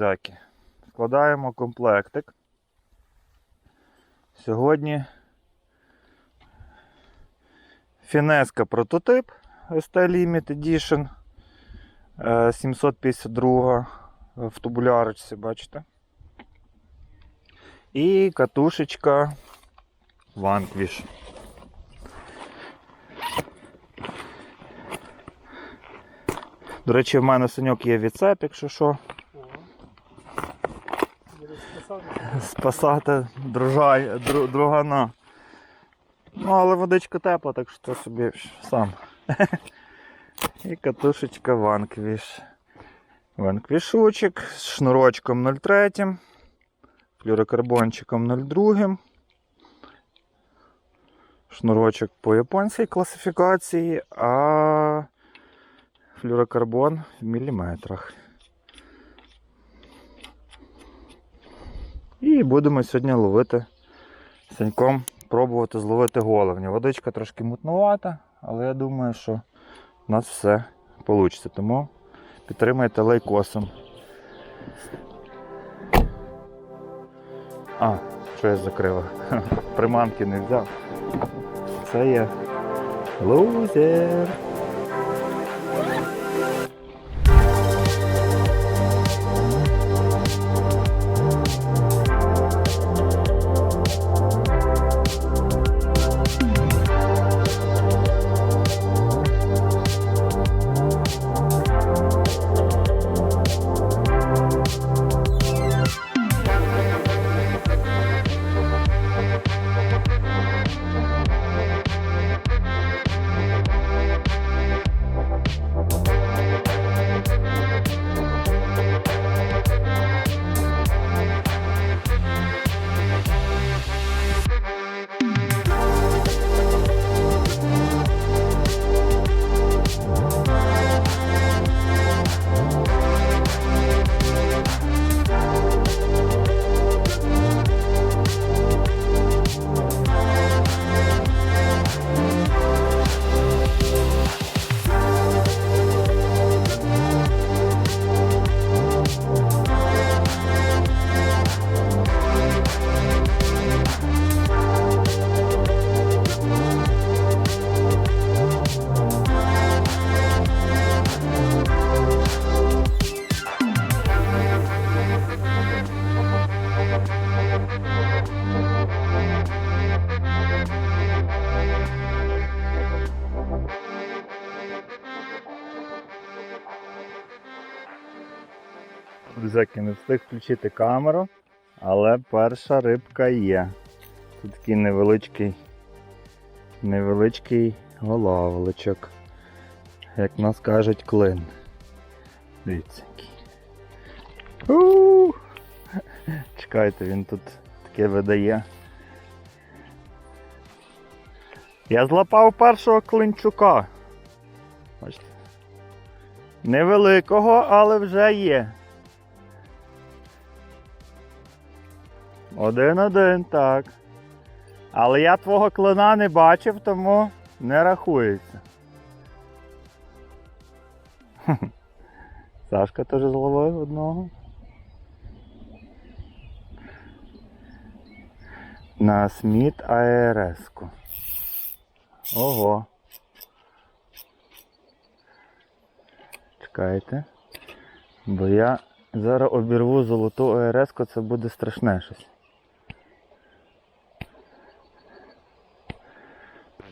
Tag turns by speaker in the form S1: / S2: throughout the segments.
S1: друзяки. Складаємо комплектик. Сьогодні Фінеска прототип ST Limit Edition е, 752 в тубулярочці, бачите? І катушечка Vanquish. До речі, в мене саньок є відцеп, якщо що. Спасати дружай, дру, другана. Ну, але водичка тепла, так що собі сам. І катушечка Vanquish. Ванквішучик з шнурочком 0,3, флюрокарбончиком 0,2. Шнурочок по японській класифікації, а флюрокарбон в міліметрах. І будемо сьогодні ловити саньком, пробувати зловити головня. Водичка трошки мутнувата, але я думаю, що у нас все вийде. Тому підтримайте лайкосом. А, що я закрила? Приманки не взяв. Це є лузер. Встиг включити камеру, але перша рибка є. Тут такий невеличкий, невеличкий головличок. Як нас кажуть, клин. Дивіться який. Чекайте, він тут таке видає. Я злапав першого клинчука. Невеликого, але вже є. Один-один, так. Але я твого клина не бачив, тому не рахується. Сашка теж зловив одного. На Сміт АРС-ку. Ого. Чекайте. Бо я зараз обірву золоту АРС-ку, це буде страшне щось.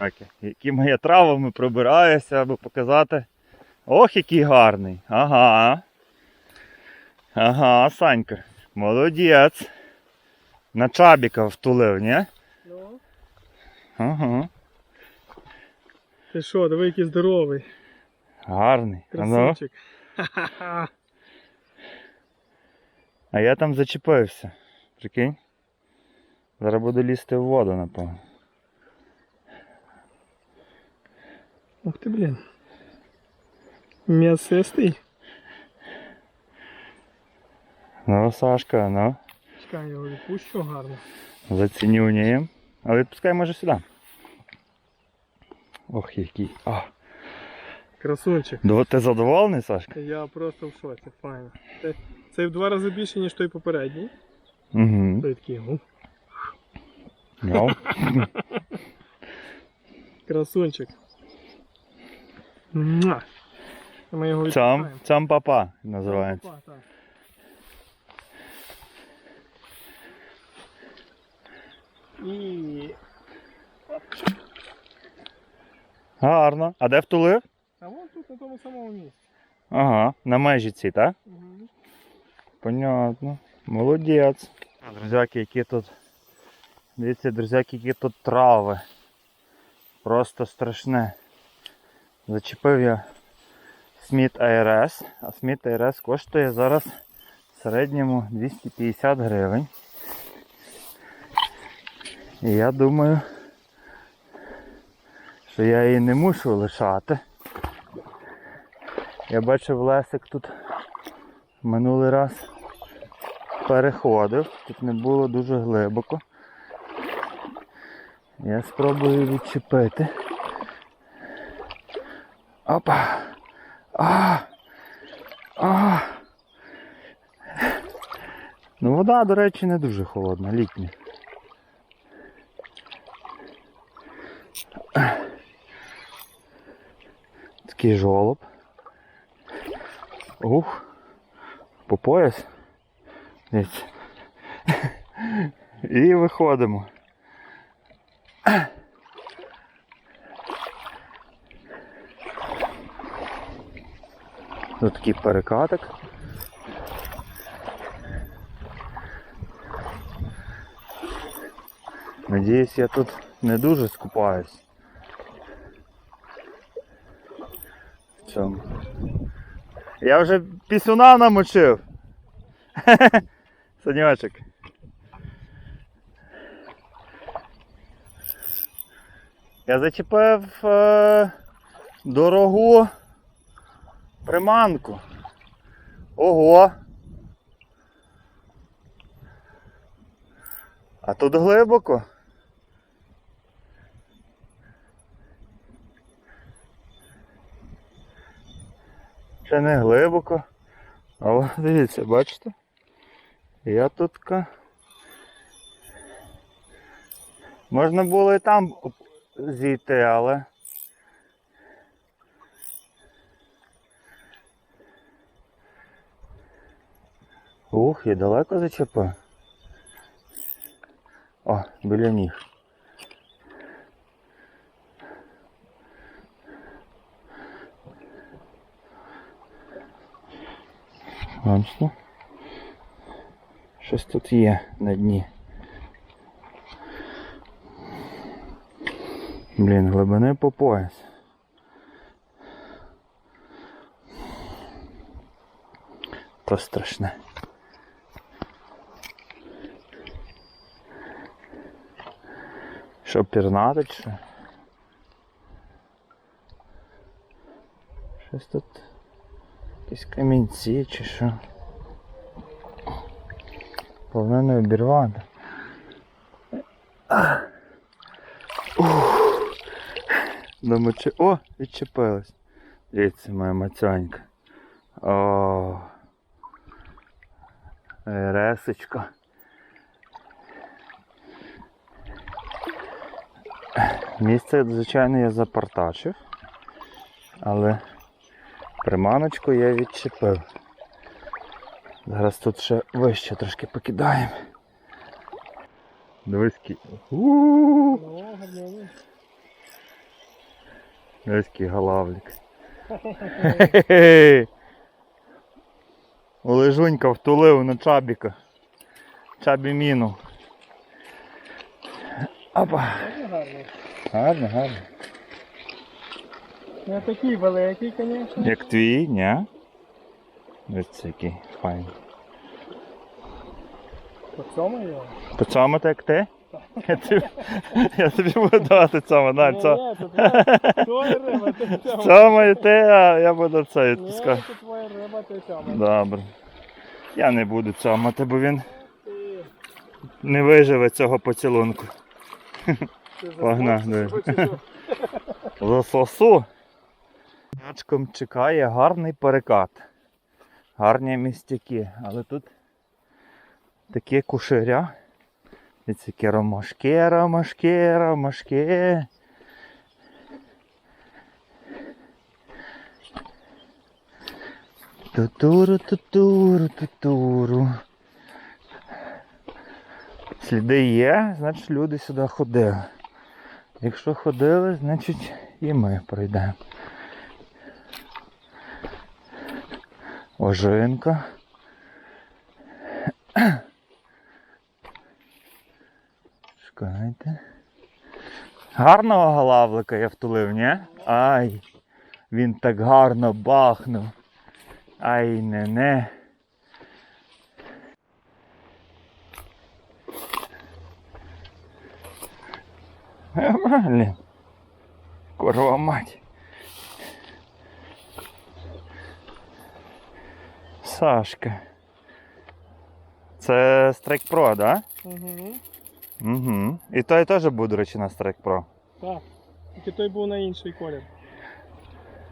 S1: Так, якими я травами пробираюся, аби показати. Ох, який гарний. Ага. Ага, Санька. Молодець. На чабіка втулив, ні?
S2: Ну,
S1: Ага.
S2: ти що, диви, який здоровий.
S1: Гарний. Ну,
S2: Красавчик. Ха-ха-ха.
S1: а я там зачепився. Прикинь. Зараз буду лізти в воду, напевно.
S2: Ух ти, блін. М'ясистий.
S1: Ну, Сашка, ну.
S2: Чекай, я його відпущу гарно.
S1: Зацінюємо. А відпускай може сюди. Ох, який. А.
S2: Красунчик.
S1: До- Ти задоволений, Сашка?
S2: Я просто в шоці, файно. Це, це в два рази більше, ніж той попередній.
S1: Угу.
S2: Той такий, ну,
S1: Мяу.
S2: красунчик. Ми його
S1: Цам, цам папа називається.
S2: Так. І...
S1: Гарно. А де втулив?
S2: А вон тут на тому самому місці.
S1: Ага, на межі цій, так?
S2: Угу.
S1: Понятно. Молодець. Друзяки, які тут. Дивіться, друзяки, які тут трави. Просто страшне. Зачепив я Сміт ARS, а Сміт ARS коштує зараз в середньому 250 гривень. І я думаю, що я її не мушу лишати. Я бачив Лесик тут минулий раз переходив, тут не було дуже глибоко. Я спробую відчепити. Опа! А! А! Ну вода, до речі, не дуже холодна, літня. Такий жолоб. Ух, по пояс. Дивіться. І виходимо. Тут такий перекатик. Надіюсь, я тут не дуже скупаюсь. В цьому. Я вже пісюна намочив. Санечок. Я зачепив е, дорогу приманку. Ого. А тут глибоко. Ще не глибоко. Але дивіться, бачите? Я тут. ка- Можна було і там зійти, але. Ух, і далеко зачепив. О, біля ніг. Бачите? Щось тут є на дні. Блін, глибини по пояс. То страшне. Що пірнати чи? що? Щось тут якісь камінці чи що. Головне не обірвати. Домочи... О, відчепилась. Дивіться, моя мацянька. О. Ресочка. Місце, звичайно, я запартачив, але приманочку я відчепив. Зараз тут ще вище трошки покидаємо. Дивись, який. Дивись, який галавлік. Олежунька втулив на чабіка. Чабі міну. Опа.
S2: Гарно.
S1: Гарно.
S2: Не такий великий, звісно.
S1: Як твій, ні? Ось який файний.
S2: По цьому його?
S1: По цьому так як ти? Я тобі, я тобі буду давати цьому, на,
S2: Ні, ні, це твоя, твоя риба, ти цьому.
S1: Цьому і ти, а я буду це
S2: Ні,
S1: відпускати.
S2: це твоя риба, ти цьому.
S1: Добре. Я не буду цьомати, бо він
S2: Ти-
S1: не виживе цього поцілунку. Погнали. Засосу. Очком чекає гарний перекат. Гарні містяки. Але тут такі куширя. І ці ромашки, ромашки, ромашки. Тутуру, тутуру, тутуру. Сліди є, значить люди сюди ходили. Якщо ходили, значить і ми пройдемо. Ожинка. Чекайте. Гарного галавлика я втулив, ні? Ай, він так гарно бахнув. Ай, не не. Блін. Корова мать. Сашка. Це Strike Pro, да?
S2: Угу.
S1: Угу. І той теж був, до речі, на Strike Pro.
S2: Так. Тільки той був на інший колір.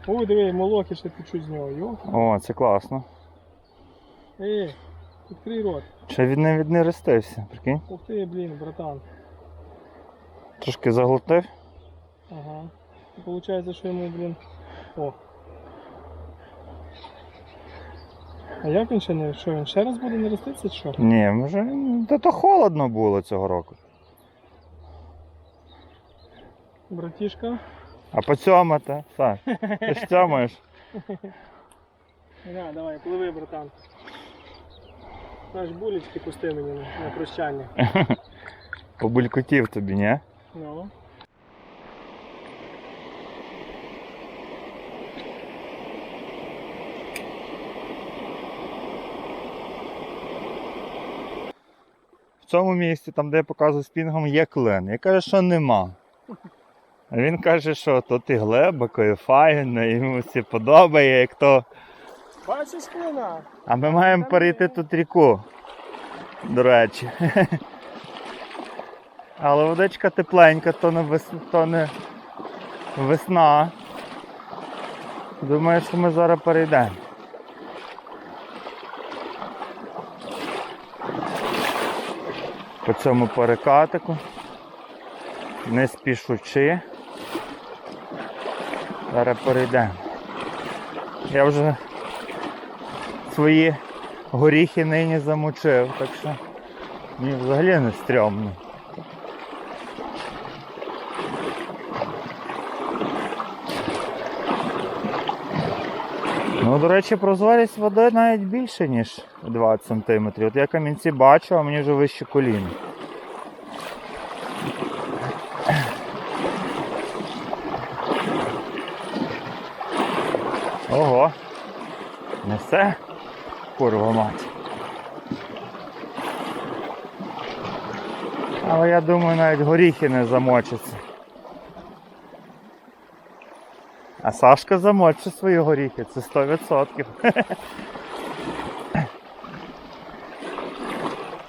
S2: Ой, диви, молоки ще чуть з нього. Йо.
S1: О, це класно.
S2: Ей, відкрий рот.
S1: Ще він не віднерестився, прикинь.
S2: Ух ти, блін, братан.
S1: Трошки заглотив.
S2: Ага. Получається, що йому, блін. О. А як він ще не. Що він ще раз буде не роститися чи що?
S1: Ні, може, та то холодно було цього року.
S2: Братішка.
S1: А по цьому то, Саш, ти ж цьомаєш.
S2: Да, давай, пливи, братан. Наш булечки пусти мені на, на прощання.
S1: Побулькотів тобі, ні?
S2: Ну.
S1: В цьому місці, там де я показую спінгом, є клен. Я кажу, що нема. А він каже, що тут і глибоко, і файно, і йому все подобає, як то.
S2: Бачиш клина?
S1: А ми маємо перейти тут ріку. До речі. Але водичка тепленька, то не, вес... то не весна. Думаю, що ми зараз перейдемо. По цьому перекатику. Не спішучи. Зараз перейдемо. Я вже свої горіхи нині замочив, так що мені взагалі не стрьомно. Ну, до речі, прозорість води навіть більше, ніж 20 см. От я камінці бачу, а мені вже вище коліна. Ого, несе курва мать. Але я думаю, навіть горіхи не замочаться. А Сашка замочить свої горіхи, це 100%.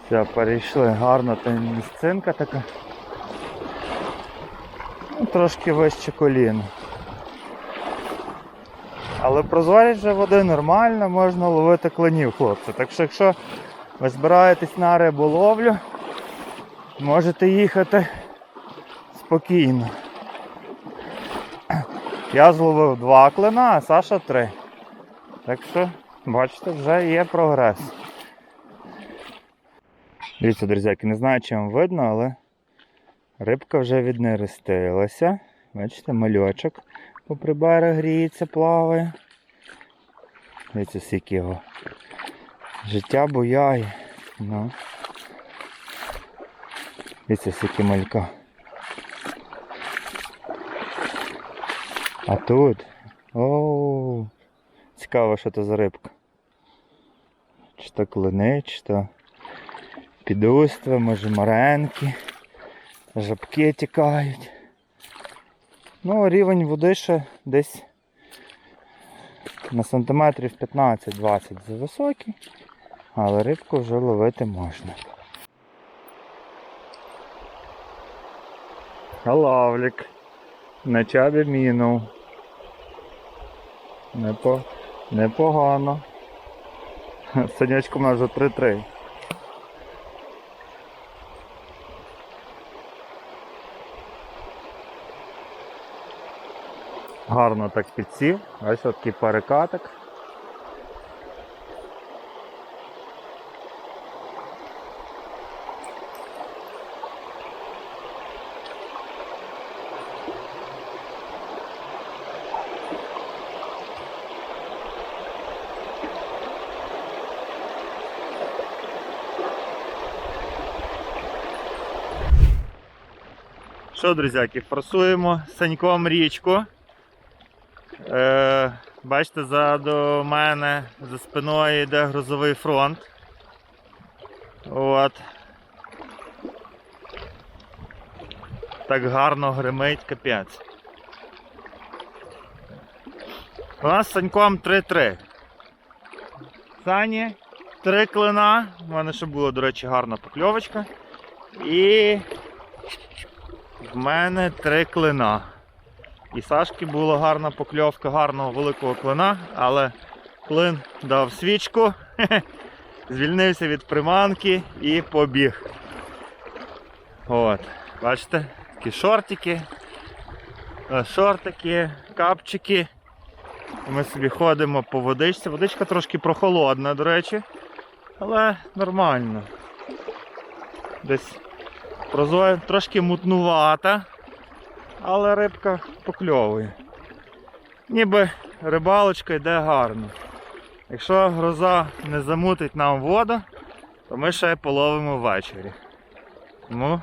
S1: Все, перейшли гарно, там місцинка така. Ну, трошки вище коліна. Але прозорість вже води нормально, можна ловити клинів, хлопці. Так що якщо ви збираєтесь на риболовлю, можете їхати спокійно. Я зловив два клина, а Саша три. Так що, бачите, вже є прогрес. Дивіться, друзяки, не знаю, чи вам видно, але рибка вже віднерестилася. Бачите, мальочок попри берег гріється, плаває. Дивіться, скільки його. Життя буяє. Ну. Дивіться, скільки малька. А тут. Оу. Цікаво, що це за рибка. Чи то клини, чи то підуства, може маренки, жабки тікають. Ну, рівень води ще десь на сантиметрів 15-20 зависокий, але рибку вже ловити можна. Лавлік. На чабі мінув. Непо... Непогано. Санячку в нас вже 3-3. Гарно так підсів. Ось такий перекатик. Що, друзяки, форсуємо Саньком річку. Е, бачите, ззаду мене за спиною йде грузовий фронт. От. Так гарно гримить капець. У нас з Саньком 3-3. Сані, три клина. У мене ще була, до речі, гарна покльовочка. І в мене три клина. І Сашки була гарна покльовка, гарного великого клина, але клин дав свічку, звільнився від приманки і побіг. От, бачите, такі шортики, е, шортики, капчики. Ми собі ходимо по водичці. Водичка трошки прохолодна, до речі, але нормально. Десь прозоре, трошки мутнувата, але рибка покльовує. Ніби рибалочка йде гарно. Якщо гроза не замутить нам воду, то ми ще половимо ввечері. Тому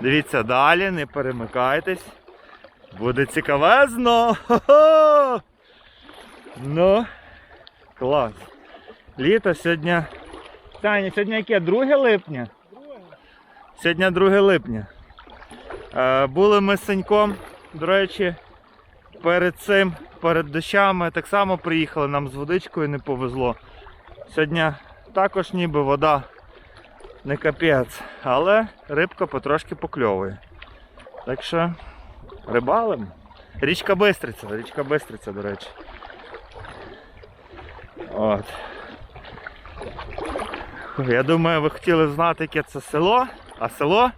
S1: дивіться далі, не перемикайтесь. Буде цікавезно! Хо-хо! Ну, клас. Літо сьогодні. Таня, сьогодні яке? 2 липня? Сьогодні 2 липня. Е, були ми з Саньком, до речі, перед цим, перед дощами, так само приїхали, нам з водичкою не повезло. Сьогодні також ніби вода не капець, але рибка потрошки покльовує. Так що рибалимо. Річка Бистриця, річка Бистриця, до речі. От. Я думаю, ви хотіли знати, яке це село, а село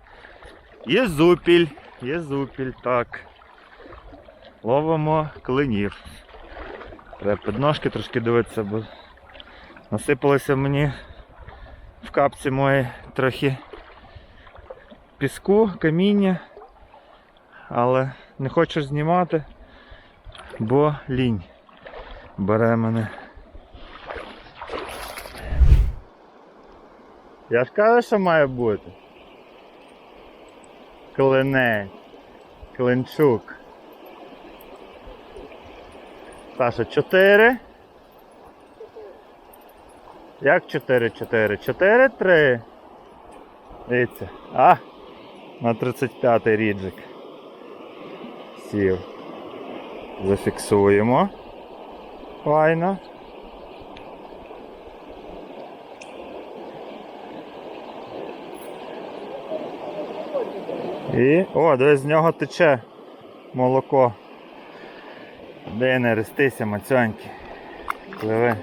S1: Єзупіль. Єзупіль, так. Ловимо клинів. Треба підножки трошки дивитися, бо насипалося мені в капці мої трохи піску, каміння. Але не хочу знімати, бо лінь бере мене. Я ж кажу, що має бути. Клинець. Клинчук. Саша, 4. Як 4, 4? 4, 3. Дивіться. А! На 35-й ріджик. Сів. Зафіксуємо. Файно. І... О, дивись, з нього тече молоко. Де не рестися, мацьоньки. Пливи.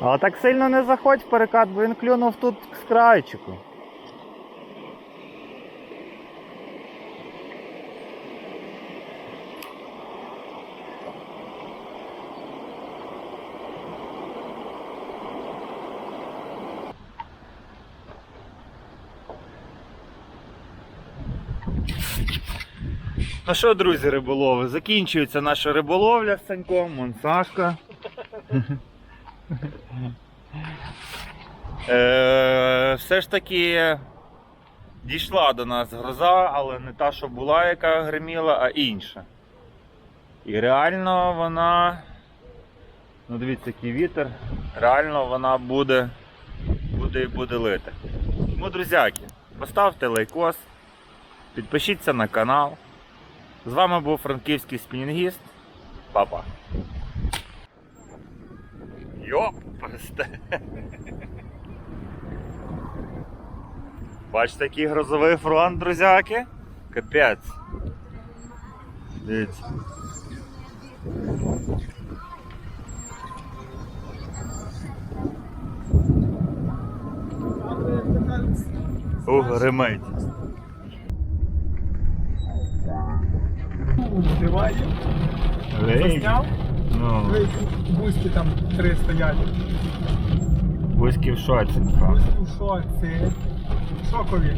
S1: Але так сильно не заходь в перекат, бо він клюнув тут з крайчику. Ну що, друзі риболови, закінчується наша риболовля з Саньком, вон Сашка. Е, все ж таки дійшла до нас гроза, але не та, що була, яка гриміла, а інша. І реально вона. Ну дивіться, який вітер. Реально вона буде, буде і буде лити. Тому, друзяки, поставте лайкос, підпишіться на канал. З вами був франківський спінінгіст. Папа. Йоп! Бачите, такий грозовий фронт, друзяки? Капець. Дивіться. Ух,
S2: ремейт.
S1: Гей.
S2: Засняв?
S1: Ну,
S2: бузьки там три стоять.
S1: Бузьки в шоці, напевно.
S2: Бузьки в шоці. Шокові.